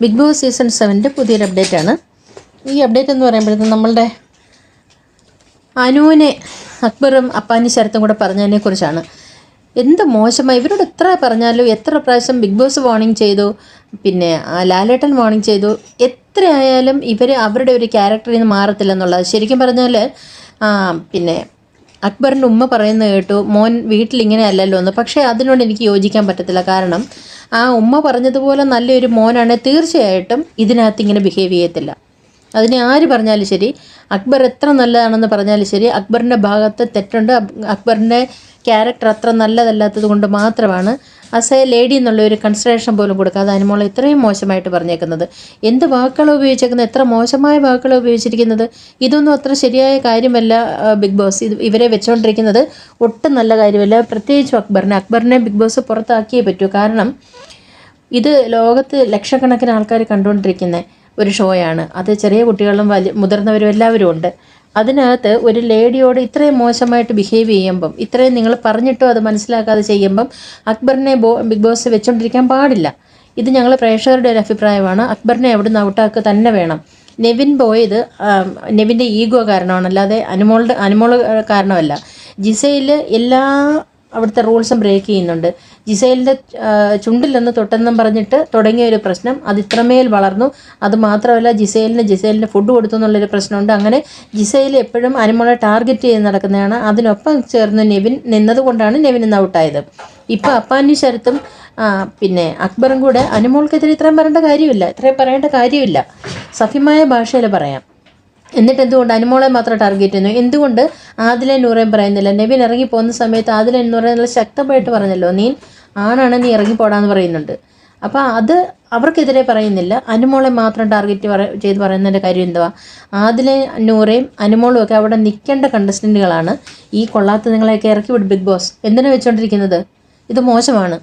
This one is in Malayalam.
ബിഗ് ബോസ് സീസൺ സെവന്റെ പുതിയൊരു അപ്ഡേറ്റ് ആണ്. ഈ അപ്ഡേറ്റ് എന്ന് പറയുമ്പോഴത്തേക്കും നമ്മളുടെ അനുവിനെ അക്ബറും അപ്പാനി ശരത്തും കൂടെ പറഞ്ഞതിനെ കുറിച്ചാണ്. എന്ത് മോശമായി? ഇവരോട് എത്ര പറഞ്ഞാലും എത്ര പ്രാവശ്യം ബിഗ് ബോസ് വാർണിംഗ് ചെയ്തു പിന്നെ ലാലേട്ടൻ വാർണിംഗ് ചെയ്തു. എത്രയായാലും ഇവർ അവരുടെ ഒരു ക്യാരക്ടറിൽ നിന്ന് മാറത്തില്ലെന്നുള്ളത് ശരിക്കും പറഞ്ഞാൽ പിന്നെ അക്ബറിന്റെ ഉമ്മ പറയുന്നത് കേട്ടു മോൻ വീട്ടിലിങ്ങനെ അല്ലല്ലോ എന്ന്. പക്ഷേ അതിനോട് എനിക്ക് യോജിക്കാൻ പറ്റത്തില്ല. കാരണം ആ ഉമ്മ പറഞ്ഞതുപോലെ നല്ലൊരു മോനാണ് തീർച്ചയായിട്ടും ഇതിനകത്ത് ഇങ്ങനെ ബിഹേവ് ചെയ്യത്തില്ല. അതിനെ ആര് പറഞ്ഞാലും ശരി അക്ബർ എത്ര നല്ലതാണെന്ന് പറഞ്ഞാലും ശരി അക്ബറിന്റെ ഭാഗത്ത് തെറ്റുണ്ട് അക്ബറിന്റെ ക്യാരക്ടർ അത്ര നല്ലതല്ലാത്തത് കൊണ്ട് മാത്രമാണ് അസ് എ ലേഡി എന്നുള്ള ഒരു കൺസിഡറേഷൻ പോലും കൊടുക്കാതെ അനുമോളെ ഇത്രയും മോശമായിട്ട് പറഞ്ഞേക്കുന്നത്. എന്ത് വാക്കുകളോ ഉപയോഗിച്ചേക്കുന്നത്? എത്ര മോശമായ വാക്കുകളോ ഉപയോഗിച്ചിരിക്കുന്നത്? ഇതൊന്നും അത്ര ശരിയായ കാര്യമല്ല ബിഗ് ബോസ്. ഇത് ഇവരെ വെച്ചുകൊണ്ടിരിക്കുന്നത് ഒട്ടും നല്ല കാര്യമല്ല. പ്രത്യേകിച്ചും അക്ബറിനെ. അക്ബറിനെ ബിഗ് ബോസ് പുറത്താക്കിയേ പറ്റൂ. കാരണം ഇത് ലോകത്ത് ലക്ഷക്കണക്കിന് ആൾക്കാർ കണ്ടുകൊണ്ടിരിക്കുന്ന ഒരു ഷോയാണ്. അത് ചെറിയ കുട്ടികളും വലിയ മുതിർന്നവരും എല്ലാവരും ഉണ്ട്. അതിനകത്ത് ഒരു ലേഡിയോട് ഇത്രയും മോശമായിട്ട് ബിഹേവ് ചെയ്യുമ്പം ഇത്രയും നിങ്ങൾ പറഞ്ഞിട്ടോ അത് മനസ്സിലാക്കാതെ ചെയ്യുമ്പം അക്ബറിനെ ബോ ബിഗ് ബോസ് വെച്ചുകൊണ്ടിരിക്കാൻ പാടില്ല. ഇത് ഞങ്ങൾ പ്രേക്ഷകരുടെ ഒരു അഭിപ്രായമാണ്. അക്ബറിനെ അവിടുന്ന് ഔട്ടാക്കുക തന്നെ വേണം. നെവിൻ പോയത് നെവിന്റെ ഈഗോ കാരണമാണ് അല്ലാതെ അനുമോളുടെ അനുമോൾ കാരണമല്ല. ജിസയിൽ എല്ലാ അവിടുത്തെ റൂൾസും ബ്രേക്ക് ചെയ്യുന്നുണ്ട്. ജിസൈലിന്റെ ചുണ്ടില്ലെന്ന് തൊട്ടെന്നും പറഞ്ഞിട്ട് തുടങ്ങിയ ഒരു പ്രശ്നം. അത് ഇത്രമേൽ വളർന്നു. അത് മാത്രമല്ല ജിസൈലിന് ജിസൈലിന് ഫുഡ് കൊടുത്തു എന്നുള്ളൊരു പ്രശ്നമുണ്ട്. അങ്ങനെ ജിസൈൽ എപ്പോഴും അനുമോളെ ടാർഗറ്റ് ചെയ്ത് നടക്കുന്നതാണ്. അതിനൊപ്പം ചേർന്ന് നെവിൻ നിന്നതുകൊണ്ടാണ് നെവിൻ ഇന്ന് ഔട്ടായത്. ഇപ്പോൾ അപ്പാനി ശരത്തും പിന്നെ അക്ബറും കൂടെ അനുമോൾക്കെതിരെ ഇത്രയും പറയേണ്ട കാര്യമില്ല. ഇത്രയും പറയേണ്ട കാര്യമില്ല. സഫ്യമായ ഭാഷയിൽ പറയാം. എന്നിട്ട് എന്തുകൊണ്ട് അനുമോളെ മാത്രം ടാർഗറ്റ് ചെയ്യുന്നു? എന്തുകൊണ്ട് ആദിലെ നൂറേം പറയുന്നില്ല? നബീൻ ഇറങ്ങി പോകുന്ന സമയത്ത് ആദിലെ നൂറെ നല്ല ശക്തമായിട്ട് പറഞ്ഞല്ലോ നീ ആണാണ് നീ ഇറങ്ങി പോടാന്ന് പറയുന്നുണ്ട്. അപ്പോൾ അത് അവർക്കെതിരെ പറയുന്നില്ല. അനുമോളെ മാത്രം ടാർഗറ്റ് ചെയ്ത് പറയുന്നതിന്റെ കാര്യം എന്തുവാ? ആദിലെ നൂറേയും അനുമോളും ഒക്കെ അവിടെ നിൽക്കേണ്ട കണ്ടസ്റ്റന്റുകളാണ് ഈ കൊള്ളാത്ത നിങ്ങളെയൊക്കെ ഇറക്കി വിടും ബിഗ് ബോസ്. എന്തിനാണ് വെച്ചുകൊണ്ടിരിക്കുന്നത് ഇത് മോശമാണ്.